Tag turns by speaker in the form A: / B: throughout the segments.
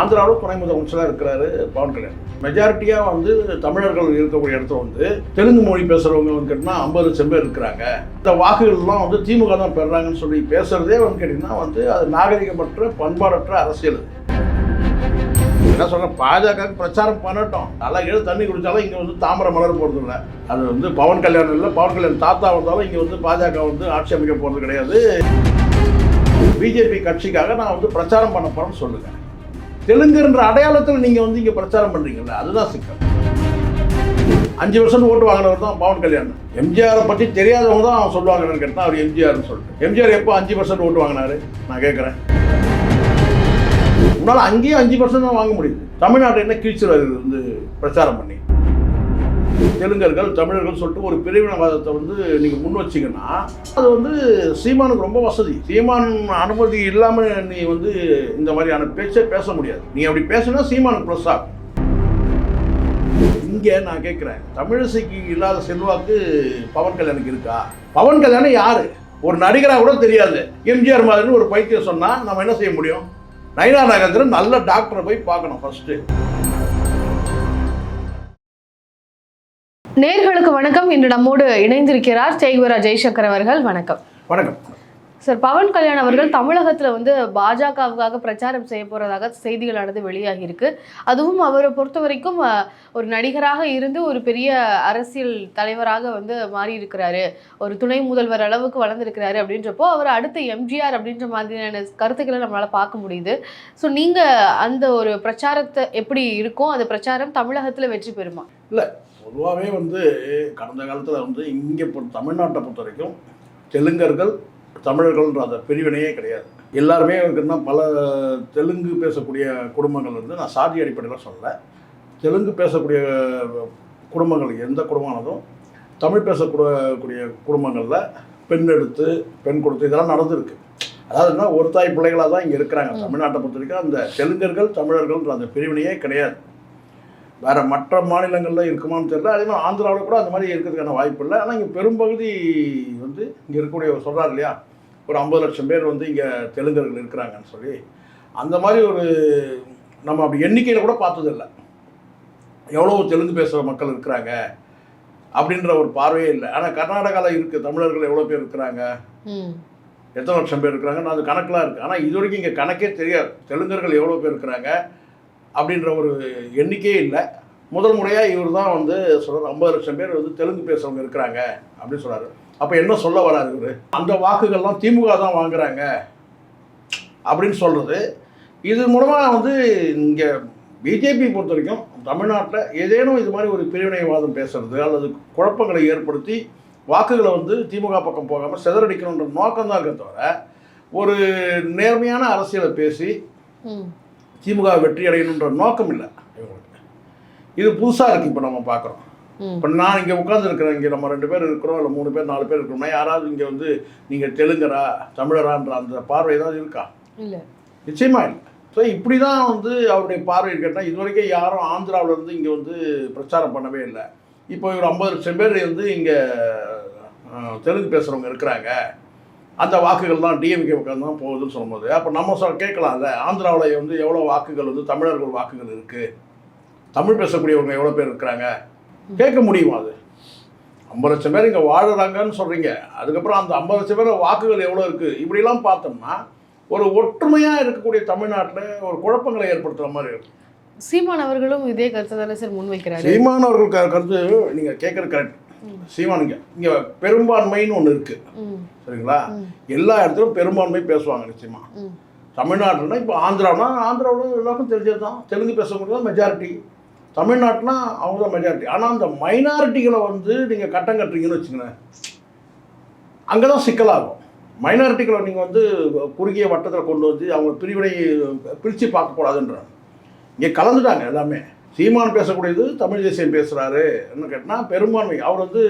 A: ஆந்திராவில் துணை முதலமைச்சராக இருக்கிறாரு பவன் கல்யாண். மெஜாரிட்டியாக வந்து தமிழர்கள் இருக்கக்கூடிய இடத்த வந்து தெலுங்கு மொழி பேசுகிறவங்க வந்து கேட்டிங்கன்னா ஐம்பது லட்சம் பேர் இருக்கிறாங்க. இந்த வாக்குகள்லாம் வந்து திமுக தான் பெறுறாங்கன்னு சொல்லி பேசுகிறதே வந்து கேட்டிங்கன்னா வந்து அது நாகரிகமற்ற பண்பாடற்ற அரசியல் என்ன சொல்கிறேன் பாஜக பிரச்சாரம் பண்ணட்டும். நல்லா எழுத தண்ணி குடித்தாலும் இங்கே வந்து தாமரை மலர் போகிறது இல்லை அது வந்து பவன் கல்யாணம் இல்லை பவன் கல்யாண் தாத்தா வந்தாலும் இங்கே வந்து பாஜக வந்து ஆட்சி அமைக்க போகிறது கிடையாது. பிஜேபி கட்சிக்காக நான் வந்து பிரச்சாரம் பண்ண போகிறேன்னு சொல்லுங்கள் தெலுங்குன்ற அடையாளத்தில் நீங்கள் வந்து இங்கே பிரச்சாரம் பண்ணுறீங்கல்ல அதுதான் சிக்கல். அஞ்சு வருஷம் ஓட்டு வாங்கினவர் தான் பவன் கல்யாணம் எம்ஜிஆரை பற்றி தெரியாதவங்க தான் அவன் சொல்லுவாங்கன்னு கேட்டால் அவர் எம்ஜிஆர்னு சொல்லிட்டு. எம்ஜிஆர் எப்போ அஞ்சு பர்சன்ட் ஓட்டு வாங்கினாரு? நான் கேட்குறேன். உன்னால் அங்கேயும் அஞ்சு பர்சன்ட் தான் வாங்க முடியுது. தமிழ்நாட்டை என்ன கீழ்ச்சிறாரு வந்து பிரச்சாரம் பண்ணி தெலுங்கர்கள் தமிழர்கள் சொல்லிட்டு ஒரு பிரிவினவாதத்தை வந்து நீங்கள் முன் வச்சீங்கன்னா அது வந்து சீமானுக்கு ரொம்ப வசதி. சீமான் அனுமதி இல்லாமல் நீ வந்து இந்த மாதிரியான பேச்சே பேச முடியாது. நீ அப்படி பேசுனா சீமானுக்கு ப்ளஸ் ஆகும். இங்கே நான் கேட்குறேன் தமிழிசைக்கு இல்லாத செல்வாக்கு பவன் கல்யாணுக்கு இருக்கா? பவன் கல்யாணம் யாரு? ஒரு நடிகராக கூட தெரியாது. எம்ஜிஆர் மாதிரின்னு ஒரு பைத்தியம் சொன்னால் நம்ம என்ன செய்ய முடியும்? நயனா நாகேந்திரன் நல்ல டாக்டரை போய் பார்க்கணும் ஃபர்ஸ்ட்டு
B: நேர்களுக்கு வணக்கம். இன்று நம்மோடு இணைந்திருக்கிறார் செய்குரா ஜெய்சங்கர் அவர்கள். வணக்கம்.
A: வணக்கம்.
B: சார் பவன் கல்யாண் அவர்கள் தமிழகத்துல வந்து பாஜகவுக்காக பிரச்சாரம் செய்ய போறதாக செய்திகளானது வெளியாகி இருக்கு அதுவும் அவரை பொறுத்த வரைக்கும் ஒரு நடிகராக இருந்து ஒரு பெரிய அரசியல் தலைவராக வந்து மாறி இருக்கிறாரு ஒரு துணை முதல்வர் அளவுக்கு வளர்ந்திருக்கிறாரு அப்படின்றப்போ அவர் அடுத்த எம்ஜிஆர் அப்படின்ற மாதிரியான கருத்துக்களை நம்மளால பார்க்க முடியுது. ஸோ நீங்க அந்த ஒரு பிரச்சாரத்தை எப்படி இருக்கும் அந்த பிரச்சாரம் தமிழகத்துல வெற்றி பெறுமா?
A: பொதுவாகவே வந்து கடந்த காலத்தில் வந்து இங்கே இப்போ தமிழ்நாட்டை பொறுத்த வரைக்கும் தெலுங்கர்கள் தமிழர்கள்ன்ற அந்த பிரிவினையே கிடையாது. எல்லாருமே இருக்குன்னா பல தெலுங்கு பேசக்கூடிய குடும்பங்கள் வந்து நான் சாதி அடிப்படையில் சொல்லலை. தெலுங்கு பேசக்கூடிய குடும்பங்கள் எந்த குடும்பமானதும் தமிழ் பேசக்கூடிய கூடிய குடும்பங்களில் பெண் எடுத்து பெண் கொடுத்து இதெல்லாம் நடந்திருக்கு. அதாவது என்ன ஒரு தாய் பிள்ளைகளாக தான் இங்கே இருக்கிறாங்க. தமிழ்நாட்டை பொறுத்த வரைக்கும் அந்த தெலுங்கர்கள் தமிழர்கள்ன்ற அந்த பிரிவினையே கிடையாது. வேற மற்ற மாநிலங்களில் இருக்குமான்னு தெரியல. அதே மாதிரி ஆந்திராவில் கூட அந்த மாதிரி இருக்கிறதுக்கான வாய்ப்பு இல்லை. ஆனால் இங்கே பெரும்பகுதி வந்து இங்கே இருக்கக்கூடிய சொல்கிறார் இல்லையா? ஒரு ஐம்பது லட்சம் பேர் வந்து இங்கே தெலுங்கர்கள் இருக்கிறாங்கன்னு சொல்லி. அந்த மாதிரி ஒரு நம்ம அப்படி எண்ணிக்கையில் கூட பார்த்ததில்ல. எவ்வளோ தெலுங்கு பேசுகிற மக்கள் இருக்கிறாங்க அப்படின்ற ஒரு பார்வையே இல்லை. ஆனால் கர்நாடகாவில் இருக்குது தமிழர்கள் எவ்வளோ பேர் இருக்கிறாங்க? எத்தனை லட்சம் பேர் இருக்கிறாங்க அது கணக்கெலாம் இருக்குது ஆனால் இது வரைக்கும் இங்கே கணக்கே தெரியாது. தெலுங்கர்கள் எவ்வளோ பேர் இருக்கிறாங்க? அப்படின்ற ஒரு எண்ணிக்கையே இல்லை. முதல் முறையாக இவர் தான் வந்து சொல்கிறார் ஐம்பது லட்சம் பேர் வந்து தெலுங்கு பேசுகிறவங்க இருக்கிறாங்க அப்படின்னு சொல்கிறாரு அப்போ என்ன சொல்ல வராரு இவர்? அந்த வாக்குகள்லாம் திமுக தான் வாங்குறாங்க அப்படின்னு சொல்கிறது இது மூலமாக வந்து இங்கே பிஜேபி பொறுத்த வரைக்கும் தமிழ்நாட்டில் ஏதேனும் இது மாதிரி ஒரு பிரிவினைவாதம் பேசுறது அல்லது குழப்பங்களை ஏற்படுத்தி வாக்குகளை வந்து திமுக பக்கம் போகாமல் சிதறடிக்கணுன்ற நோக்கம்தான் இருக்க தவிர ஒரு நேர்மையான அரசியலை பேசி திமுக வெற்றி அடையணுன்ற நோக்கம் இல்லை. இவங்களுக்கு இது புதுசாக இருக்குது இப்போ நம்ம பார்க்குறோம் இப்போ நான் இங்கே உட்காந்துருக்கிறேன் இங்கே நம்ம ரெண்டு பேர் இருக்கிறோம். இல்லை மூணு பேர் நாலு பேர் இருக்கிறோம்னா யாராவது இங்கே வந்து நீங்கள் தெலுங்கரா தமிழரான்ற அந்த பார்வை ஏதாவது இருக்கா?
B: இல்ல.
A: நிச்சயமாக இல்லை. ஸோ இப்படி தான் வந்து அவருடைய பார்வை கேட்டால் இது வரைக்கும் யாரும் ஆந்திராவுல இருந்து இங்கே வந்து பிரச்சாரம் பண்ணவே இல்லை. இப்போ ஒரு ஐம்பது லட்சம் பேர் வந்து இங்கே தெலுங்கு பேசுகிறவங்க இருக்கிறாங்க. அந்த வாக்குகள் தான் டிஎம்கே பக்கம் தான் போகுதுன்னு சொல்லும்போது அப்போ நம்ம சொல் கேட்கலாம்ல ஆந்திராவில் வந்து எவ்வளோ வாக்குகள் வந்து தமிழர்கள் வாக்குகள் இருக்குது தமிழ் பேசக்கூடியவங்க எவ்வளோ பேர் இருக்கிறாங்க? கேட்க முடியுமா அது? ஐம்பது லட்சம் பேர் இங்கே வாழுறாங்கன்னு சொல்கிறீங்க அதுக்கப்புறம் அந்த ஐம்பது லட்சம் பேர் வாக்குகள் எவ்வளோ இருக்குது இப்படிலாம் பார்த்தோம்னா ஒரு ஒற்றுமையாக இருக்கக்கூடிய தமிழ்நாட்டில் ஒரு குழப்பங்களை ஏற்படுத்துகிற மாதிரி இருக்கு
B: சீமான் அவர்களும் இதே கருத்தை தானே சார் முன்வைக்கிறாரு?
A: சீமான் அவர்கள் கருத்து நீங்கள் கேட்குறது கரெக்ட். சீமானுங்க. இங்கே பெரும்பான்மைன்னு ஒன்று இருக்குது சரிங்களா? எல்லா இடத்துலையும் பெரும்பான்மை பேசுவாங்க நிச்சயமா
B: ம்.
A: தமிழ்நாட்டுனா இப்போ ஆந்திரானா ஆந்திராவில் எல்லாருக்கும் தெரிஞ்சது தான் தெலுங்கு பேசக்கூடிய தான் மெஜாரிட்டி தமிழ்நாட்டுனா அவங்க தான் மெஜாரிட்டி ஆனால் அந்த மைனாரிட்டிகளை வந்து நீங்கள் கட்டம் கட்டுறீங்கன்னு வச்சுங்களேன் அங்கே தான் சிக்கலாகும். மைனாரிட்டிகளை நீங்கள் வந்து குறுகிய வட்டத்தில் கொண்டு வந்து அவங்க பிரிவினை பிரித்து பார்க்கக்கூடாதுன்றாங்க. இங்கே கலந்துட்டாங்க எல்லாமே. சீமான் பேசக்கூடியது தமிழ் தேசியம் பேசுகிறாரு என்ன கேட்டால் பெரும்பான்மை. அவர் வந்து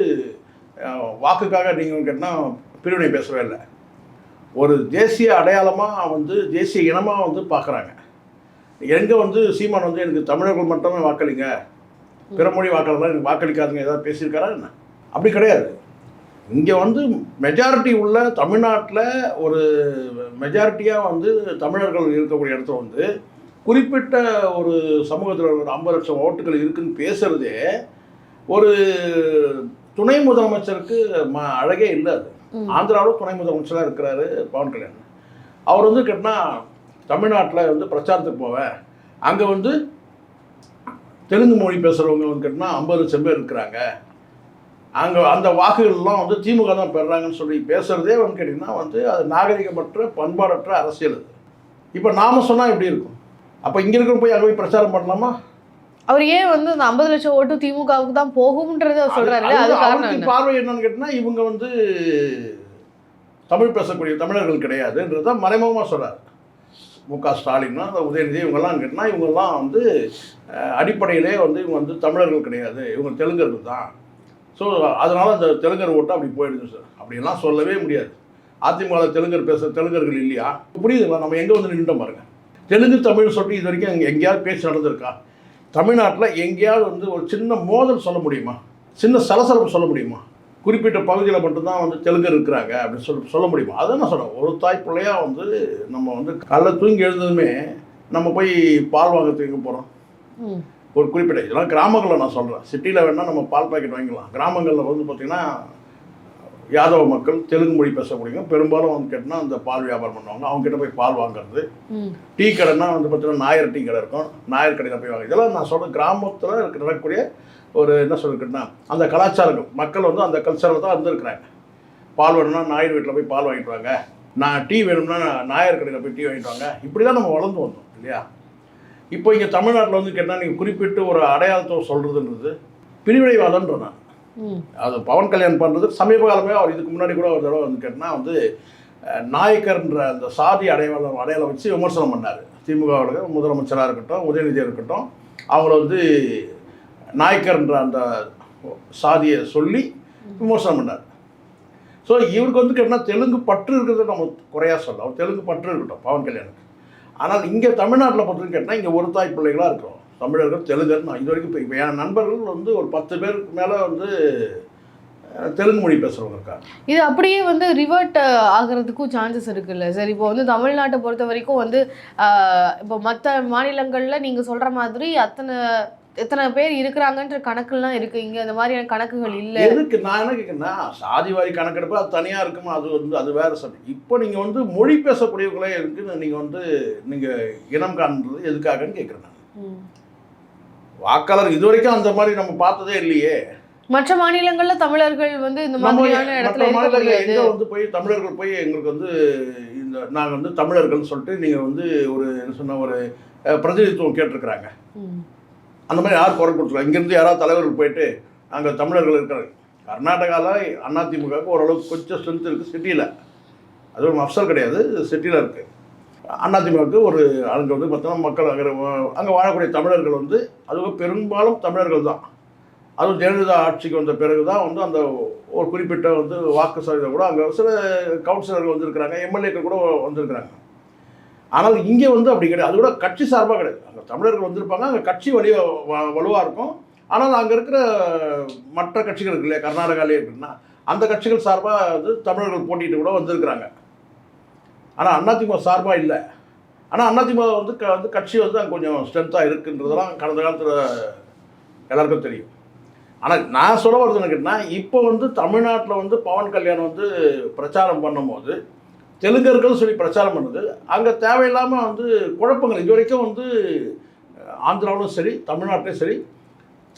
A: வாக்குக்காக நீங்கள் கேட்டால் பிரிவினை பேசவே இல்லை. ஒரு தேசிய அடையாளமாக வந்து தேசிய இனமாக வந்து பார்க்குறாங்க எங்கே வந்து சீமான் வந்து எனக்கு தமிழர்கள் மட்டுமே வாக்களிங்க. பிற மொழி வாக்காளர்கள் எனக்கு வாக்களிக்காதுங்க. ஏதாவது பேசியிருக்காரா என்ன? அப்படி கிடையாது. இங்கே வந்து மெஜாரிட்டி உள்ள தமிழ்நாட்டில் ஒரு மெஜாரிட்டியாக வந்து தமிழர்கள் இருக்கக்கூடிய இடத்துல வந்து குறிப்பிட்ட ஒரு சமூகத்தில் ஒரு ஐம்பது லட்சம் ஓட்டுகள் இருக்குன்னு பேசுறதே ஒரு துணை முதலமைச்சருக்கு ம அழகே இல்லை அது. ஆந்திராவில் துணை முதலமைச்சராக இருக்கிறாரு பவன் கல்யாண். அவர் வந்து கேட்டினா தமிழ்நாட்டில் வந்து பிரச்சாரத்துக்கு போவேன் அங்கே வந்து தெலுங்கு மொழி பேசுகிறவங்க வந்து கேட்டினா ஐம்பது லட்சம் பேர் இருக்கிறாங்க. அங்கே அந்த வாக்குகள்லாம் வந்து திமுக தான் பெறுறாங்கன்னு சொல்லி பேசுகிறதே வந்து கேட்டிங்கன்னா வந்து அது நாகரிகமற்ற பண்பாடற்ற அரசியல் அது. இப்போ நாம சொன்னால் எப்படி இருக்கும்? அப்போ இங்கே இருக்கிற போய் அங்கே போய் பிரச்சாரம் பண்ணலாமா?
B: அவர் ஏன் வந்து அந்த ஐம்பது லட்சம் ஓட்டு திமுகவுக்கு தான் போகும்ன்றது அவர் சொல்றாரு
A: அது-
B: காரணம்
A: பார்வை என்னன்னு கேட்டினா இவங்க வந்து தமிழ் பேசக்கூடிய தமிழர்கள் கிடையாதுன்றது தான் மறைமுகமாக சொல்றாரு. மு க ஸ்டாலின் அந்த உதயநிதி இவங்கெல்லாம் கேட்டினா இவங்கெல்லாம் வந்து அடிப்படையிலே வந்து இவங்க வந்து தமிழர்கள் கிடையாது. இவங்க தெலுங்கர்கள் தான். ஸோ அதனால அந்த தெலுங்கர் ஓட்டு அப்படி போயிடுது சார். அப்படியெல்லாம் சொல்லவே முடியாது. அதிமுக தெலுங்கர் பேச தெலுங்கர்கள் இல்லையா? புரியுதுங்களா? நம்ம எங்கே வந்து நின்றுட்டோம் பாருங்க. தெலுங்கு தமிழ் சொல்லிட்டு இது வரைக்கும் எங்க- எங்கேயாவது பேச்சு நடந்திருக்கா? தமிழ்நாட்டில் எங்கேயாவது வந்து ஒரு சின்ன மோதல் சொல்ல முடியுமா? சின்ன சலசலப்பு சொல்ல முடியுமா? குறிப்பிட்ட பகுதியில் மட்டும்தான் வந்து தெலுங்கர் இருக்கிறாங்க அப்படின்னு சொல்லி சொல்ல முடியுமா? அதை நான் சொல்கிறேன் ஒரு தாய் பிள்ளையா வந்து நம்ம வந்து காலைல தூங்கி எழுந்ததுமே நம்ம போய் பால் வாங்கறதுக்கு போகிறோம். ஒரு குறிப்பிட்ட இதெல்லாம் கிராமங்களில் நான் சொல்கிறேன் சிட்டியில் வேணால் நம்ம பால் பாக்கெட் வாங்கிக்கலாம். கிராமங்களில் வந்து பார்த்திங்கன்னா யாதவ மக்கள் தெலுங்கு மொழி பேசக்கூடியவங்க பெரும்பாலும் வந்து கேட்டினா அந்த பால் வியாபாரம் பண்ணுவாங்க. அவங்க கிட்ட போய் பால் வாங்குறது. டீ கடைன்னா வந்து பார்த்தீங்கன்னா நாயர் டீ கடை இருக்கும். நாயர் கடையில் போய் வாங்க இதெல்லாம் நான் சொல்கிற கிராமத்தில் இருக்க நடக்கக்கூடிய ஒரு என்ன சொல்லிருக்குன்னா அந்த கலாச்சாரங்கள். மக்கள் வந்து அந்த கல்ச்சரில் தான் இருந்திருக்கிறாங்க. பால் வேணும்னா நாயர் வீட்டில் போய் பால் வாங்கிட்டு வாங்க. நான் டீ வேணும்னா நாயர் கடையில் போய் டீ வாங்கிட்டு வாங்க. இப்படி தான் நம்ம வளர்ந்து வந்தோம் இல்லையா? இப்போ இங்கே தமிழ்நாட்டில் வந்து கேட்டால் நீங்கள் குறிப்பிட்டு ஒரு அடையாளத்தை சொல்கிறதுன்றது பிரிவினைவாதன்ற நான். அது பவன் கல்யாண் பண்ணுறது சமீப காலமே அவர் இதுக்கு முன்னாடி கூட ஒரு தடவை வந்து கேட்டால் வந்து நாயக்கர்ன்ற அந்த சாதி அடையாளம் அடையாளம் வச்சு விமர்சனம் பண்ணார். திமுகவோட முதலமைச்சராக இருக்கட்டும் உதயநிதியாக இருக்கட்டும் அவங்கள வந்து நாயக்கர்ன்ற அந்த சாதியை சொல்லி விமர்சனம் பண்ணார். ஸோ இவருக்கு வந்து கேட்டால் தெலுங்கு பற்று இருக்கிறத நம்ம குறையா சொல்லலாம். தெலுங்கு பற்று இருக்கட்டும் பவன் கல்யாணுக்கு. ஆனால் இங்கே தமிழ்நாட்டில் பொறுத்தவரைக்கும் கேட்டால் இங்கே ஒரு தாய் பிள்ளைகளாக இருக்கிறோம் தமிழர்கள் தெலுங்கர் நான் இது வரைக்கும் இப்போ என் நண்பர்கள் வந்து ஒரு பத்து பேருக்கு மேலே வந்து தெலுங்கு மொழி பேசுகிறவங்க இருக்காங்க.
B: இது அப்படியே வந்து ரிவர்ட் ஆகிறதுக்கும் சான்சஸ் இருக்குல்ல சார் இப்போ வந்து தமிழ்நாட்டை பொறுத்த வரைக்கும் வந்து இப்போ மற்ற மாநிலங்கள்ல நீங்க சொல்ற மாதிரி அத்தனை எத்தனை பேர் இருக்கிறாங்கன்ற கணக்குலாம் இருக்கு. இங்க இந்த மாதிரியான கணக்குகள் இல்ல.
A: எதுக்கு? நான் என்ன கேட்குறேன்னா சாதிவாரி கணக்கெடுப்பு அது தனியாக இருக்குமா? அது வந்து அது வேறு சப்ஜெக்ட் இப்போ நீங்கள் வந்து மொழி பேசக்கூடியவங்களே இருக்குன்னு நீங்கள் வந்து நீங்கள் இனம் காண்றது எதுக்காகன்னு கேட்குறேன் நான். வாக்காளர் இது வரைக்கும் அந்த மாதிரி நம்ம பார்த்ததே இல்லையே.
B: மற்ற மாநிலங்கள்ல தமிழர்கள் வந்து இந்த மாதிரியான இடத்துல
A: எங்க வந்து போய் தமிழர்கள் போய் எங்களுக்கு வந்து இந்த நாங்கள் வந்து தமிழர்கள்னு சொல்லிட்டு நீங்கள் வந்து ஒரு என்ன சொன்ன ஒரு பிரதிநிதித்துவம் கேட்டிருக்கிறாங்க. அந்த மாதிரி யார் குரல் கொடுத்துருக்காங்க இங்கேருந்து யாராவது தலைவர்கள் போயிட்டு நாங்கள் தமிழர்கள் இருக்கிறாங்க கர்நாடகாவில் அதிமுகவுக்கு ஓரளவுக்கு கொஞ்சம் ஸ்ட்ரென்த் இருக்குது சிட்டியில். அது ஒரு மஃசல் கிடையாது சிட்டியில் இருக்குது அதிமுகவுக்கு ஒரு அங்கே வந்து பார்த்தோம்னா மக்கள் அங்கே அங்கே வாழக்கூடிய தமிழர்கள் வந்து அதுவும் பெரும்பாலும் தமிழர்கள் தான். அதுவும் ஜெயலலிதா ஆட்சிக்கு வந்த பிறகு தான் வந்து அந்த ஒரு குறிப்பிட்ட வந்து வாக்கு சதவீதம் கூட அங்கே சில கவுன்சிலர்கள் வந்திருக்கிறாங்க எம்எல்ஏக்கள் கூட வந்திருக்கிறாங்க. ஆனால் இங்கே வந்து அப்படி கிடையாது. அது கூட கட்சி சார்பாக கிடையாது. அங்கே தமிழர்கள் வந்திருப்பாங்க அங்கே கட்சி வலிய வலுவாக இருக்கும். ஆனால் அங்கே இருக்கிற மற்ற கட்சிகள் இருக்கு இல்லையா கர்நாடகாலே இருக்குன்னா அந்த கட்சிகள் சார்பாக வந்து தமிழர்கள் போட்டிட்டு கூட வந்திருக்கிறாங்க. ஆனால் அதிமுக சார்பாக இல்லை. ஆனால் அதிமுக வந்து க வந்து கட்சி வந்து அங்கே கொஞ்சம் ஸ்ட்ரென்த்தாக இருக்குன்றதெல்லாம் கடந்த காலத்தில் எல்லாருக்கும் தெரியும். ஆனால் நான் சொல்ல வருது என்ன இப்போ வந்து தமிழ்நாட்டில் வந்து பவன் கல்யாணம் வந்து பிரச்சாரம் பண்ணும்போது தெலுங்கர்கள் சொல்லி பிரச்சாரம் பண்ணுது. அங்கே தேவையில்லாமல் வந்து குழப்பங்கள் இது வரைக்கும் வந்து ஆந்திராவிலும் சரி தமிழ்நாட்டிலும் சரி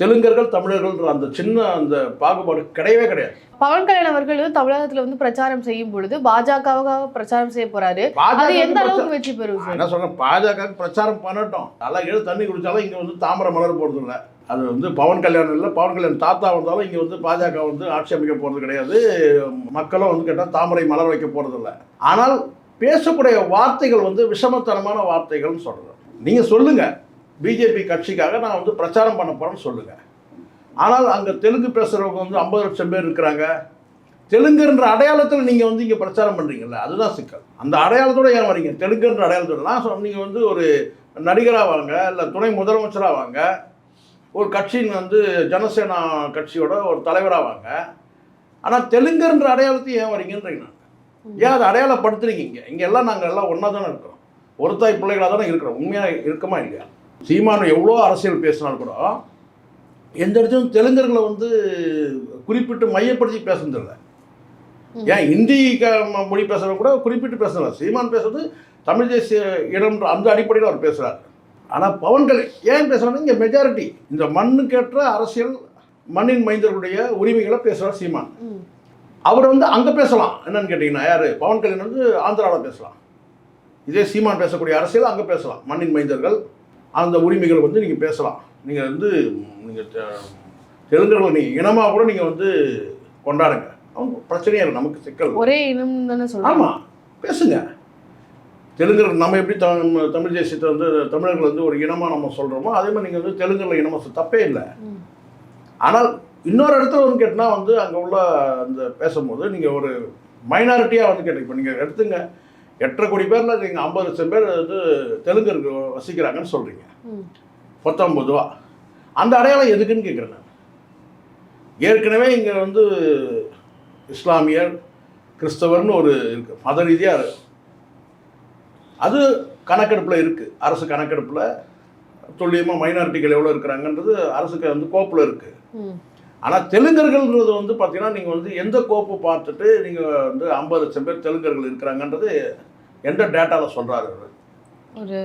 A: தெலுங்கர்கள் தமிழர்கள்ன்ற அந்த சின்ன அந்த பாகுபாடு கிடையவே கிடையாது.
B: பவன் கல்யாண் அவர்கள் தமிழகத்துல வந்து பிரச்சாரம் செய்யும் பொழுது பாஜகவுக்காக பிரச்சாரம் செய்ய போறாரு. அது எந்த அளவுக்கு வெற்றி பெறும்
A: என்ன சொல்றேன் பாஜக பிரச்சாரம் பண்ணட்டும். நல்லா எழு தண்ணி குடிச்சாலும் இங்கே வந்து தாமரை மலர் போகிறது இல்லை அது வந்து பவன் கல்யாணம் இல்லை பவன் கல்யாணம் தாத்தா வந்தாலும் இங்கே வந்து பாஜக வந்து ஆட்சி அமைக்க போகிறது கிடையாது. மக்களும் வந்து கேட்டால் தாமரை மலர் வைக்க போகிறது இல்லை ஆனால் பேசக்கூடிய வார்த்தைகள் வந்து விஷமத்தனமான வார்த்தைகள்னு சொல்கிறேன் நீங்கள் சொல்லுங்கள் பிஜேபி கட்சிக்காக நான் வந்து பிரச்சாரம் பண்ண போகிறேன்னு சொல்லுங்கள் ஆனால் அங்கே தெலுங்கு பேசுகிறவங்க வந்து ஐம்பது லட்சம் பேர் இருக்கிறாங்க. தெலுங்குன்ற அடையாளத்தில் நீங்கள் வந்து இங்கே பிரச்சாரம் பண்ணுறீங்கல்ல அதுதான் சிக்கல். அந்த அடையாளத்தோட ஏன் வரீங்க? தெலுங்குன்ற அடையாளத்தோட நான் நீங்கள் வந்து ஒரு நடிகராக வாங்க இல்லை துணை முதலமைச்சராக வாங்க ஒரு கட்சியின் வந்து ஜனசேனா கட்சியோட ஒரு தலைவராக வாங்க. ஆனால் தெலுங்குன்ற அடையாளத்தையும் ஏன் வரீங்கன்றீங்க நான் ஏன் அதை அடையாளப்படுத்துறீங்க இங்கே? இங்கே எல்லாம் நாங்கள் எல்லாம் ஒன்றா தானே இருக்கிறோம். ஒரு தாய் பிள்ளைகளாக தானே இருக்கிறோம். உண்மையாக இருக்கமா இல்லையா? சீமான் எவ்வளோ அரசியல் பேசினாலும் கூட எந்த இடத்துலையும் தெலுங்கர்களை வந்து குறிப்பிட்டு மையப்படுத்தி பேசுனதில்ல
B: ம்.
A: ஏன் இந்தி க- ம- மொழி பேசுகிறவங்க கூட குறிப்பிட்டு பேசல சீமான் பேசுறது தமிழ் தேசிய இடம்ன்ற அந்த அடிப்படையில் அவர் பேசுகிறார் ஆனால் பவன் கல்யாண் ஏன் பேசுகிறாங்க இங்கே மெஜாரிட்டி இந்த மண்ணுக்கேற்ற அரசியல் மண்ணின் மைந்தர்களுடைய உரிமைகளை பேசுகிறார் சீமான். அவர் வந்து அங்கே பேசலாம். என்னன்னு கேட்டிங்கன்னா யார்? பவன் கல்யாண் வந்து ஆந்திராவில் பேசலாம். இதே சீமான் பேசக்கூடிய அரசியல் அங்கே பேசலாம். மண்ணின் மைந்தர்கள் அந்த உரிமைகளை வந்து நீங்கள் பேசலாம். நீங்கள் வந்து நீங்கள் தெலுங்குகளை நீங்கள் இனமாக கூட நீங்கள் வந்து கொண்டாடுங்க. அவங்க பிரச்சனையே இல்லை நமக்கு சிக்கல்.
B: ஒரே இனம் தானே சொல்றாங்க.
A: ஆமாம் பேசுங்க. தெலுங்கர் நம்ம எப்படி தமிழ் தமிழ் தேசியத்தை வந்து தமிழர்கள் வந்து ஒரு இனமாக நம்ம சொல்கிறோமோ அதே மாதிரி நீங்கள் வந்து தெலுங்குல இனமாக தப்பே இல்லை. ஆனால் இன்னொரு இடத்துல வந்து கேட்டினா வந்து அங்கே உள்ள அந்த பேசும்போது நீங்கள் ஒரு மைனாரிட்டியாக வந்து கேட்டீங்க. இப்போ நீங்கள் எடுத்துங்க. எட்டரை கோடி பேரில் நீங்கள் ஐம்பது லட்சம் பேர் வந்து தெலுங்கருக்கு வசிக்கிறாங்கன்னு சொல்கிறீங்க. பத்தொம்பது ரூபா. அந்த அடையாளம் எதுக்குன்னு கேட்குறேன் நான். ஏற்கனவே இங்கே வந்து இஸ்லாமியர் கிறிஸ்தவர்னு ஒரு இருக்கு மத ரீதியாக இருக்கு அது கணக்கெடுப்பில் இருக்குது அரசு கணக்கெடுப்பில் துல்லியமாக மைனாரிட்டிகள் எவ்வளோ இருக்கிறாங்கன்றது அரசுக்கு வந்து கோப்பில் இருக்குது. ஆனால் தெலுங்கர்கள்ன்றது வந்து பார்த்தீங்கன்னா நீங்கள் வந்து எந்த கோப்பு பார்த்துட்டு நீங்கள் வந்து ஐம்பது லட்சம் பேர் தெலுங்கர்கள் இருக்கிறாங்கன்றது எந்த டேட்டாவில் சொல்கிறாரு
B: ஒரு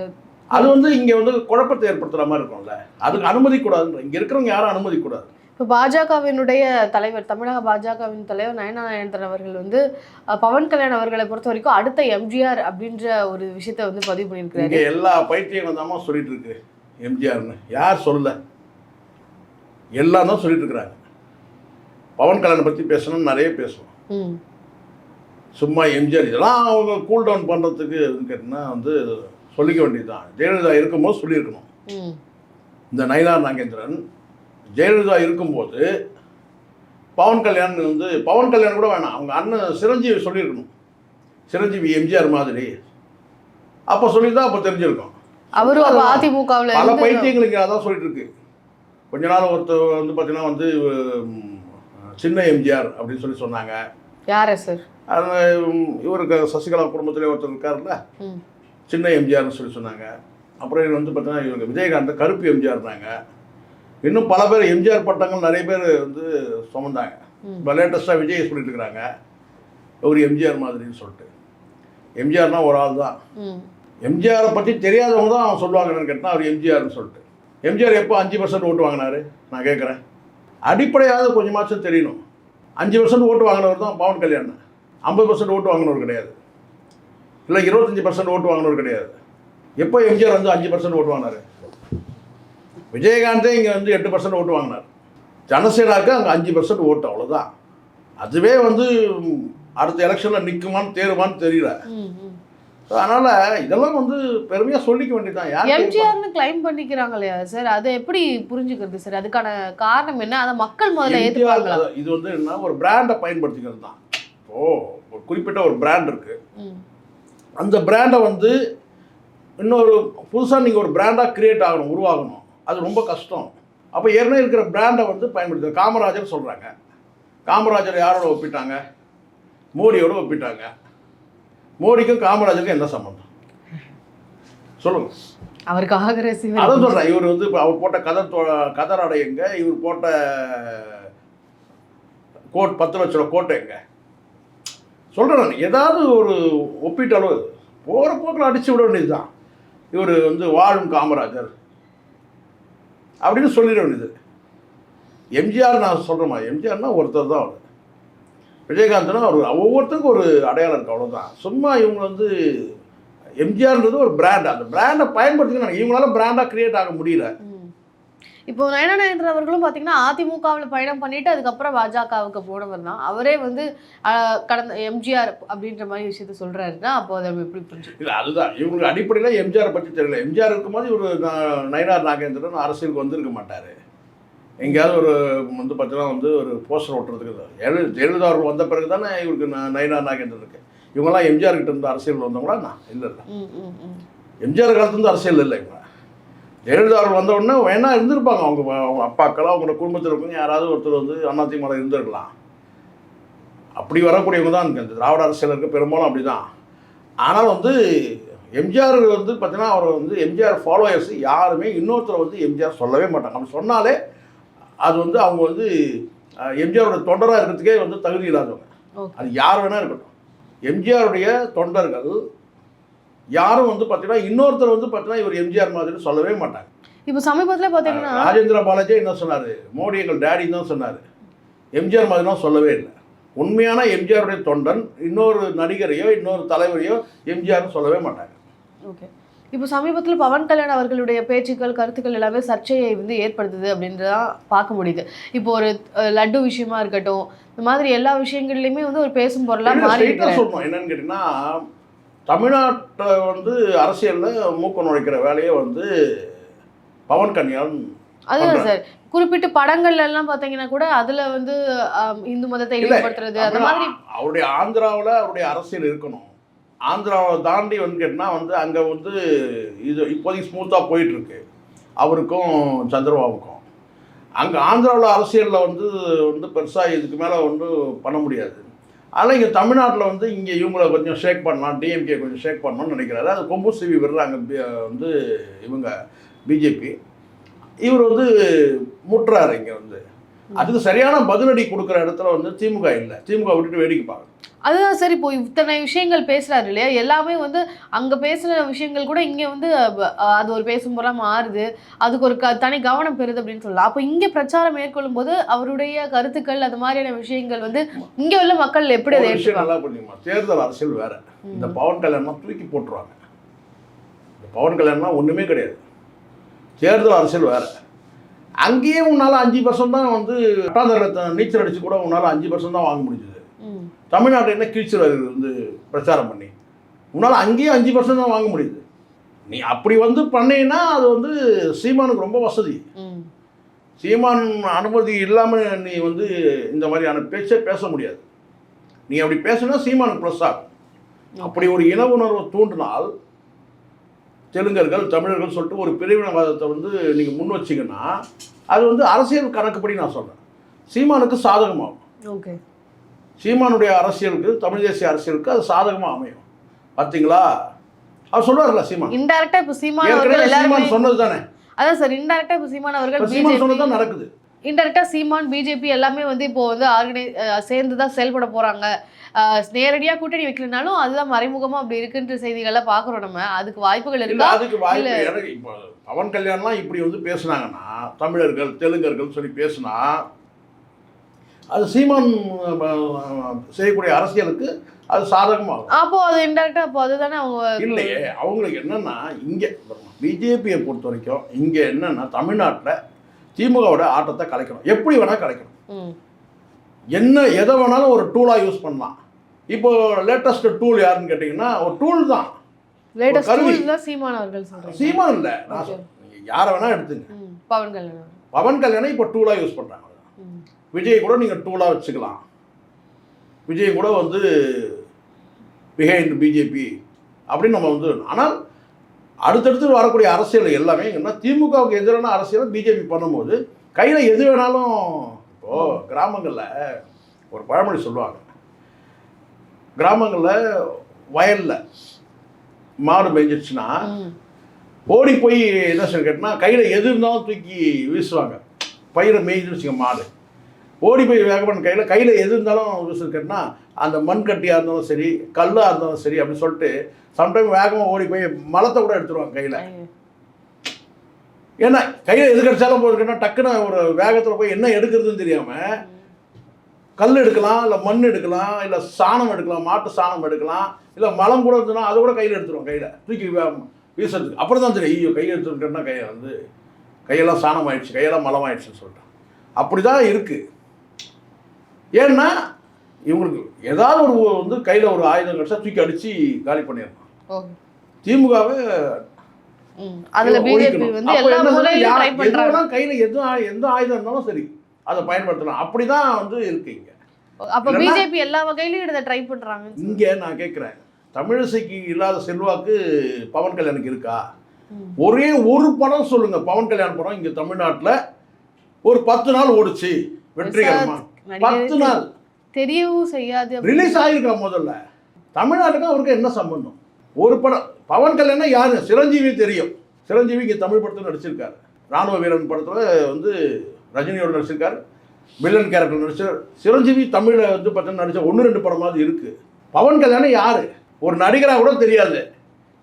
A: அது வந்து இங்கே வந்து குழப்பத்தை ஏற்படுத்துகிற மாதிரி இருக்கும்ல. அதுக்கு அனுமதிக்கூடாதுன்ற இங்கே இருக்கிறவங்க யாரும் அனுமதிக்கூடாது
B: இப்போ பாஜகவினுடைய தலைவர் தமிழக பாஜகவின் தலைவர் நயனா நயன்தன் அவர்கள் வந்து பவன் கல்யாண் அவர்களை பொறுத்த வரைக்கும் அடுத்த எம்ஜிஆர் அப்படின்ற ஒரு விஷயத்தை வந்து பதிவு பண்ணியிருக்கிறாரு.
A: எல்லா பைத்தியங்களும் தாம்மா சொல்லிட்டு இருக்கு எம்ஜிஆர்னு. யார் சொல்லல? எல்லாம் தான் சொல்லிட்டு இருக்கிறாங்க. பவன் கல்யாணம் பற்றி பேசணும்னு நிறைய பேசுவோம் சும்மா எம்ஜிஆர் இதெல்லாம் அவங்க கூல் டவுன் பண்ணுறதுக்கு கேட்டிங்கன்னா வந்து சொல்லிக்க வேண்டியதுதான். ஜெயலலிதா இருக்கும்போது சொல்லியிருக்கணும். இந்த நயினார் நாகேந்திரன் ஜெயலலிதா இருக்கும்போது பவன் கல்யாண் வந்து பவன் கல்யாண் கூட வேணாம். அவங்க அண்ணன் சிரஞ்சீவி சொல்லியிருக்கணும். சிரஞ்சீவி எம்ஜிஆர் மாதிரி. அப்போ சொல்லியிருந்தா அப்போ தெரிஞ்சிருக்கும்.
B: அவரும் அதிமுகவுல
A: பல பைத்தியங்களுக்கு அதான் சொல்லிட்டு இருக்கு கொஞ்ச நாள் ஒருத்தர் வந்து பார்த்தீங்கன்னா வந்து சின்ன எம்ஜிஆர் அப்படின்னு சொல்லி சொன்னாங்க.
B: யார சார்
A: இவருக்கு சசிகலா குடும்பத்திலே ஒருத்தர் இருக்காருல்ல. சின்ன எம்ஜிஆர்னு சொல்லி சொன்னாங்க. அப்புறம் வந்து பார்த்தீங்கன்னா இவங்க விஜயகாந்த் கருப்பு எம்ஜிஆர்னாங்க இன்னும் பல பேர் எம்ஜிஆர் பட்டங்கள் நிறைய பேர் வந்து சுமந்தாங்க. இப்போ லேட்டஸ்ட்டாக விஜய் சொல்லிட்டு இருக்கிறாங்க ஒரு எம்ஜிஆர் மாதிரின்னு சொல்லிட்டு. எம்ஜிஆர்னா ஒரு ஆள் தான். எம்ஜிஆரை பற்றி தெரியாதவங்க தான் அவன் சொல்லுவாங்கன்னு கேட்டால் அவர் எம்ஜிஆர்னு சொல்லிட்டு. எம்ஜிஆர் எப்போ அஞ்சு பர்சன்ட் ஓட்டு வாங்கினாரு? நான் கேட்குறேன் அடிப்படையாவது கொஞ்சமாச்சும் தெரியணும். அஞ்சு பர்சன்ட் ஓட்டு வாங்கினவர் தான் பவன் கல்யாண். ஐம்பது பர்சன்ட் ஓட்டு வாங்கினவர் கிடையாது. இல்லை இருபத்தஞ்சி பர்சன்ட் ஓட்டு வாங்கினவர் கிடையாது. எப்போ எம்ஜிஆர் வந்து அஞ்சு பர்சன்ட் ஓட்டு வாங்கினாரு? விஜயகாந்தே இங்கே வந்து எட்டு பர்சன்ட் ஓட்டு வாங்கினார். ஜனசேனாவுக்கு அங்கே அஞ்சு பர்சன்ட் ஓட்டு அவ்வளோதான் அதுவே வந்து அடுத்த எலெக்ஷனில் நிற்குமான்னு தேருமான்னு தெரியல. அதனால இதெல்லாம் வந்து பெருமையா சொல்லிக்க வேண்டியதுதான். யார்?
B: எம்ஜிஆர்னு கிளைம் பண்ணிக்கிறாங்க இல்லையா சார் அதை எப்படி புரிஞ்சுக்கிறது சார்? அதுக்கான காரணம் என்ன? அதை மக்கள் முதல்ல
A: அது- இது வந்து என்ன ஒரு பிராண்டை பயன்படுத்திக்கிறது தான். ஓ ஒரு குறிப்பிட்ட ஒரு பிராண்ட் இருக்கு. அந்த பிராண்டை வந்து இன்னொரு புதுசாக நீங்கள் ஒரு பிராண்டாக கிரியேட் ஆகணும் உருவாகணும். அது ரொம்ப கஷ்டம். அப்போ ஏற்கனவே இருக்கிற பிராண்டை வந்து பயன்படுத்த காமராஜர் சொல்கிறாங்க காமராஜர் யாரோட ஒப்பிட்டாங்க? மோடியோட ஒப்பிட்டாங்க. மோடிக்கும் காமராஜருக்கும் என்ன சம்பந்தம்? சொல்லுங்க.
B: அவருக்கு ஆகிற
A: அதான் சொல்கிறேன் இவர் வந்து இப்போ அவர் போட்ட கதர் கதர் அடை எங்க? இவர் போட்ட கோட் பத்து லட்ச ரூபா கோட்டை எங்க? சொல்கிறேன் ஏதாவது ஒரு ஒப்பீட்டளவு போகிற போக்கில் அடிச்சு விட வேண்டியதுதான். இவர் வந்து வாழும் காமராஜர். அப்படின்னு சொல்லிட வேண்டியது. எம்ஜிஆர் நான் சொல்கிறேமா எம்ஜிஆர்னா ஒருத்தர் தான் அவர். விஜயகாந்த்னா ஒரு ஒவ்வொருத்தருக்கும் ஒரு அடையாளம் இருக்கு அவ்வளோதான் சும்மா இவங்க வந்து எம்ஜிஆர்ன்றது ஒரு பிராண்ட் அந்த பிராண்டை பயன்படுத்திக்கணும் இவங்களால பிராண்டாக கிரியேட் ஆக முடியல.
B: இப்போ நயனா நயன்தர் அவர்களும் பார்த்தீங்கன்னா அதிமுகவில் பயணம் பண்ணிட்டு அதுக்கப்புறம் பாஜகவுக்கு போனவர் தான். அவரே வந்து கடந்த எம்ஜிஆர் அப்படின்ற மாதிரி விஷயத்த சொல்றாருன்னா அப்போ அதை எப்படி புரிஞ்சு
A: இல்லை அதுதான். இவங்களுக்கு அடிப்படையில் எம்ஜிஆரை பற்றி தெரியல. எம்ஜிஆர் இருக்கும்போது இவர் நயனார் நாகேந்திரன் அரசியலுக்கு வந்திருக்க மாட்டார். எங்கேயாவது ஒரு வந்து பார்த்தீங்கன்னா வந்து ஒரு போஸ்டர் ஓட்டுறதுக்கு தான். ஜெயலலிதா ஜெயலலிதா அவர்கள் வந்த பிறகு தானே இவருக்கு ந- நயனார் நாகேந்திரன் இருக்கு. இவங்கெல்லாம் எம்ஜிஆர் கிட்ட இருந்து அரசியல் வந்தவங்களா நான். இல்லை இல்லை. எம்ஜிஆர் காலத்துலேருந்து அரசியல் இல்லை இவங்க. ஜெயலலிதா அவர்கள் வந்த உடனே வேணா இருந்திருப்பாங்க. அவங்க அவங்க அப்பாக்களோ அவங்களோட குடும்பத்தில் இருக்கவங்க யாராவது ஒருத்தர் வந்து அதிமுக இருந்திருக்கலாம். அப்படி வரக்கூடியவங்க தான் இந்த திராவிட அரசியல் இருக்க. பெரும்பாலும் அப்படி தான் ஆனால் வந்து எம்ஜிஆர் வந்து பார்த்தீங்கன்னா அவர் வந்து எம்ஜிஆர் ஃபாலோயர்ஸ் யாருமே இன்னொருத்தரை வந்து எம்ஜிஆர் சொல்லவே மாட்டாங்க. அப்படி சொன்னாலே அது வந்து அவங்க வந்து எம்ஜிஆரோட தொண்டராக இருக்கிறதுக்கே வந்து தகுதி இல்லாதவங்க. அது யார் வேணா இருக்கட்டும். எம்ஜிஆருடைய தொண்டர்கள் யாரும் வந்து பார்த்தீங்கன்னா இன்னொருத்தர் வந்து பார்த்தீங்கன்னா இவர் எம்ஜிஆர் மாதிரி சொல்லவே மாட்டாங்க.
B: இப்போ சமீபத்துல பாத்தீங்கன்னா
A: ராஜேந்திர பாலாஜி என்ன சொன்னார்? மோடி எங்கள் டேடி தான் சொன்னார். எம்ஜிஆர் மாதிரிலாம் சொல்லவே இல்லை. உண்மையான எம்ஜிஆருடைய தொண்டன் இன்னொரு நடிகரையோ இன்னொரு தலைவரையோ எம்ஜிஆர்னு சொல்லவே மாட்டாங்க.
B: ஓகே. இப்போ சமீபத்துல பவன் கல்யாண் அவர்களுடைய பேச்சுக்கள் கருத்துக்கள் எல்லாமே சர்ச்சையை வந்து ஏற்படுத்துது அப்படின்றதான் பார்க்க முடியுது. இப்போ ஒரு லட்டு விஷயமா இருக்கட்டும் இந்த மாதிரி எல்லா விஷயங்கள்லையுமே வந்து ஒரு பேசும் பொருளா
A: இல்ல,
B: மாறி
A: சொல்லணும் என்னன்னு கேட்டிங்கன்னா தமிழ்நாட்டை வந்து அரசியலில் மூக்க நுழைக்கிற வேலையை வந்து பவன் கல்யாண்
B: அதுதான். சார். குறிப்பிட்ட படங்கள்ல எல்லாம் பாத்தீங்கன்னா கூட அதுல வந்து இந்து மதத்தை
A: இல்ல,
B: இழிவுபடுத்துறது அந்த மாதிரி
A: அவருடைய ஆந்திராவில் அவருடைய அரசியல் இருக்கணும். ஆந்திராவை தாண்டி வந்து கேட்டினா வந்து அங்கே வந்து இது இப்போதைக்கு ஸ்மூத்தாக போயிட்டுருக்கு. அவருக்கும் சந்திரபாபுக்கும். அங்கே ஆந்திராவில் அரசியலில் வந்து வந்து பெருசாக இதுக்கு மேலே வந்து பண்ண முடியாது. அதனால் இங்கே தமிழ்நாட்டில் வந்து இங்கே இவங்கள கொஞ்சம் ஷேக் பண்ணலாம் டிஎம்கே கொஞ்சம் ஷேக் பண்ணணும்னு நினைக்கிறாரு. அது கொம்பு சிவி விடுறாங்க வந்து இவங்க பிஜேபி இவர் வந்து முட்டுறாரு இங்கே வந்து. அதுக்கு சரியான பதிலடி கொடுக்குற இடத்துல வந்து திமுக இல்லை. திமுக விட்டுட்டு வேடிக்கை பார்க்கணும்
B: அதுதான் சார் இப்போ இத்தனை விஷயங்கள் பேசுறாரு இல்லையா? எல்லாமே வந்து அங்க பேசுன விஷயங்கள் கூட இங்க வந்து அது ஒரு பேசும் பொருளா மாறுது. அதுக்கு ஒரு க- தனி கவனம் பெறுது அப்படின்னு சொல்லலாம். அப்போ இங்க பிரச்சாரம் மேற்கொள்ளும் போது அவருடைய கருத்துக்கள் அது மாதிரியான விஷயங்கள் வந்து இங்க உள்ள மக்கள் எப்படி அதை
A: நல்லா புரியுமா தேர்தல் அரசியல் வேற. இந்த பவன் கல்யாணம் தூக்கி போட்டுருவாங்க. இந்த பவன் கல்யாணம்னா ஒன்றுமே கிடையாது. தேர்தல் அரசியல் வேற. அங்கேயே உன்னால் அஞ்சு பர்சன்ட் தான் வந்து நீச்சல் அடிச்சு கூட உன்னால் அஞ்சு பர்சன்ட் தான் வாங்க முடிஞ்சுது. தமிழ்நாட்டில் என்ன கீழ்ச்சிறாரு வந்து பிரச்சாரம் பண்ணி? உன்னால் அங்கேயும் அஞ்சு பர்சன்ட் தான் வாங்க முடியுது. நீ அப்படி வந்து பண்ணீங்கன்னா அது வந்து சீமானுக்கு ரொம்ப வசதி. சீமான் அனுமதி இல்லாமல் நீ வந்து இந்த மாதிரியான பேச்சே பேச முடியாது. நீ அப்படி பேசுனா சீமானுக்கு ப்ளஸ் ஆகும். அப்படி ஒரு இன உணர்வை தூண்டினால் தெலுங்கர்கள் தமிழர்கள் சொல்லிட்டு ஒரு பிரிவினவாதத்தை வந்து நீங்கள் முன் வச்சீங்கன்னா அது வந்து அரசியல் கணக்குப்படி நான் சொல்கிறேன் சீமானுக்கு சாதகமாகும்.
B: ஓகே.
A: சீமானுடைய அரசியலுக்கு தமிழ் தேசிய அரசியலுக்கு அது சாதகமாக அமையும். பார்த்தீங்களா அவர் சொல்லுவார்ல சீமான்.
B: இன்டைரக்டா இப்போ சீமான் அவர்கள்
A: சீமான் சொன்னது தானே
B: அதான் சார் இன்டைரக்டா இப்போ சீமான் அவர்கள்
A: சீமான் சொன்னது தான் நடக்குது.
B: இன்டெரக்டா சீமான் பிஜேபி எல்லாமே வந்து இப்போ வந்து ஆர்கனை சேர்ந்து தான் செயல்பட போறாங்க. அஹ், நேரடியா கூட்டணி வைக்கலனாலும் அதுதான் மறைமுகமா அப்படி இருக்குன்ற செய்திகளை பாக்குறோம் நம்ம. அதுக்கு வாய்ப்புகள் இருக்கா?
A: அதுக்கு வாய்ப்பு பவன் கல்யாண்லாம் இப்படி வந்து பேசுனாங்கன்னா தமிழர்கள் தெலுங்கர்கள் சொல்லி பேசுனா அது சீமான் செய்யக்கூடிய அரசியலுக்கு அது சாதகமாகும்.
B: அப்போ அது இன்டெரக்டா அப்போ அதுதானே அவங்க
A: இல்லையே அவங்களுக்கு என்னன்னா இங்கே பிஜேபியை பொறுத்த வரைக்கும் இங்கே என்னன்னா தமிழ்நாட்டில் திமுகவோட ஆட்டத்தை கலைக்கணும். எப்படி வேணால் கலைக்கணும். என்ன எதை வேணாலும் ஒரு டூலாக யூஸ் பண்ணலாம். இப்போ லேட்டஸ்ட் டூல் யாருன்னு கேட்டிங்கன்னா ஒரு டூல் தான்.
B: சீமான் அவர்கள்
A: சீமான் இல்லை. நான் யாரை வேணால் எடுத்துங்க.
B: பவன் கல்யாணம்.
A: பவன் கல்யாணம் இப்போ டூலாக யூஸ் பண்ணுறாங்க. விஜய் கூட நீங்கள் டூலாக வச்சுக்கலாம். விஜய் கூட வந்து பிஹைண்ட் பிஜேபி அப்படின்னு நம்ம வந்து ஆனால் அடுத்தடுத்து வரக்கூடிய அரசியல் எல்லாமே என்ன திமுகவுக்கு எதிரான அரசியலை பிஜேபி பண்ணும்போது கையில் எது வேணாலும் இப்போது கிராமங்களில் ஒரு பழமொழி சொல்லுவாங்க. கிராமங்களில் வயலில் மாடு மேய்ஞ்சிச்சுன்னா
B: ம்.
A: ஓடி போய் என்ன சொல்லி கேட்டினா கையில் எது இருந்தாலும் தூக்கி வீசுவாங்க. பயிரை மேய்ஞ்சின்னு வச்சுங்க மாடு. ஓடி போய் வேகப்பன் கையில் கையில் எது இருந்தாலும் வீசு கேட்டினா அந்த மண் கட்டியாக இருந்தாலும் சரி கல்லாக இருந்தாலும் சரி அப்படின்னு சொல்லிட்டு சம்டைம் வேகமாக ஓடி போய் மலத்தை கூட எடுத்துருவாங்க கையில். ஏன்னா கையில் எது கிடைச்சாலும் போயிருக்குன்னா டக்குன்னு ஒரு வேகத்தில் போய் என்ன எடுக்கிறதுன்னு தெரியாமல் கல் எடுக்கலாம் இல்லை மண் எடுக்கலாம் இல்லை சாணம் எடுக்கலாம் மாட்டு சாணம் எடுக்கலாம் இல்லை மலம் கூட இருந்ததுன்னா அதை கூட கையில் எடுத்துருவோம் கையில். தூக்கி வீசுறதுக்கு. அப்புறம் தான் தெரியும். ஐயோ கையை எடுத்துருக்கேன்னா கையை வந்து கையெல்லாம் சாணம் ஆயிடுச்சு கையெல்லாம் மலம் ஆயிடுச்சுன்னு சொல்லிட்டு. அப்படி தான் இருக்குது ஏன்னா இவங்களுக்கு ஏதாவது ஒரு வந்து கையில் ஒரு ஆயுதம் கிடச்சா தூக்கி அடித்து காலி பண்ணிடணும். திமுகவை கையில் எது ஆயு- எந்த ஆயுதம் இருந்தாலும் சரி அதை பயன்படுத்தலாம். அப்படி தான் வந்து இருக்கு இங்கே.
B: அப்ப பிஜேபி எல்லா வகையிலும் இதை ட்ரை பண்றாங்க.
A: இங்கே நான் கேட்குறேன் தமிழிசைக்கு இல்லாத செல்வாக்கு பவன் கல்யாணுக்கு இருக்கா. ஒரே ஒரு படம் சொல்லுங்க. பவன் கல்யாண் படம் இங்கே தமிழ்நாட்டில் ஒரு பத்து நாள் ஓடுச்சு. வெற்றிகரமா. பத்து நாள்.
B: தெரியவும் செய்யாது
A: ரிலீஸ் ஆகிருக்கா முதல்ல? தமிழ்நாட்டுக்கு அவருக்கு என்ன சம்பந்தம்? ஒரு படம் பவன் கல்யாணம் யாரு? சிரஞ்சீவி தெரியும். சிரஞ்சீவி இங்கே தமிழ் படத்தில் நடிச்சிருக்காரு. ராணுவ வீரன் படத்தில் வந்து ரஜினியோட நடிச்சிருக்காரு. Villain character நடிச்சார். சிரஞ்சீவி தமிழில் வந்து பார்த்தீங்கன்னா நடிச்ச ஒன்று ரெண்டு படமாவது இருக்குது பவன் கல்யாணம் யார்? ஒரு நடிகராக கூட தெரியாது.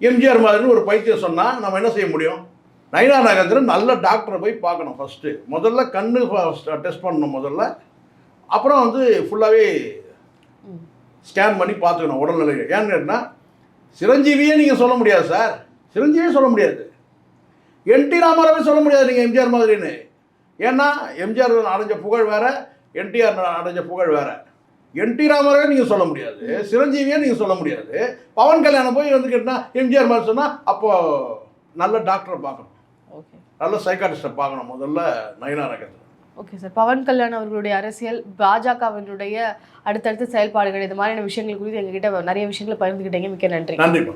A: எம்ஜிஆர் மாதிரின்னு ஒரு பைத்தியம் சொன்னால் நம்ம என்ன செய்ய முடியும்? நயனா நகரத்தில் நல்ல டாக்டரை போய் பார்க்கணும் ஃபஸ்ட்டு முதல்ல கண்ணு டெஸ்ட் பண்ணணும் முதல்ல. அப்புறம் வந்து ஃபுல்லாகவே. ஸ்கேன் பண்ணி பார்த்துக்கணும் உடல்நிலையை. ஏன்னு கேட்டால் சிரஞ்சீவியே நீங்கள் சொல்ல முடியாது சார். சிரஞ்சீவியே சொல்ல முடியாது. என்டி ராமாராவே சொல்ல முடியாது நீங்கள் எம்ஜிஆர் மாதிரின்னு. ஏன்னா எம்ஜிஆர் அடைஞ்ச புகழ் வேற என்டிஆர் அடைஞ்ச புகழ் வேற. என்டி ராமாராவே நீங்கள் சொல்ல முடியாது. சிரஞ்சீவியே நீங்கள் சொல்ல முடியாது. பவன் கல்யாணம் போய் வந்து கேட்டால் எம்ஜிஆர் மாதிரி சொன்னால் அப்போது நல்ல டாக்டரை பார்க்கணும்.
B: ஓகே.
A: நல்ல சைக்காட்டிஸ்ட்டை பார்க்கணும் முதல்ல நயனா நகரத்தில்
B: ஓகே சார் பவன் கல்யாண் அவர்களுடைய அரசியல் பாஜகவினுடைய அடுத்தடுத்த செயல்பாடுகள் இது மாதிரியான விஷயங்கள் குறித்து எங்ககிட்ட நிறைய விஷயங்களை பகிர்ந்துக்கிட்டீங்க மிக்க நன்றி.
A: நன்றிப்பா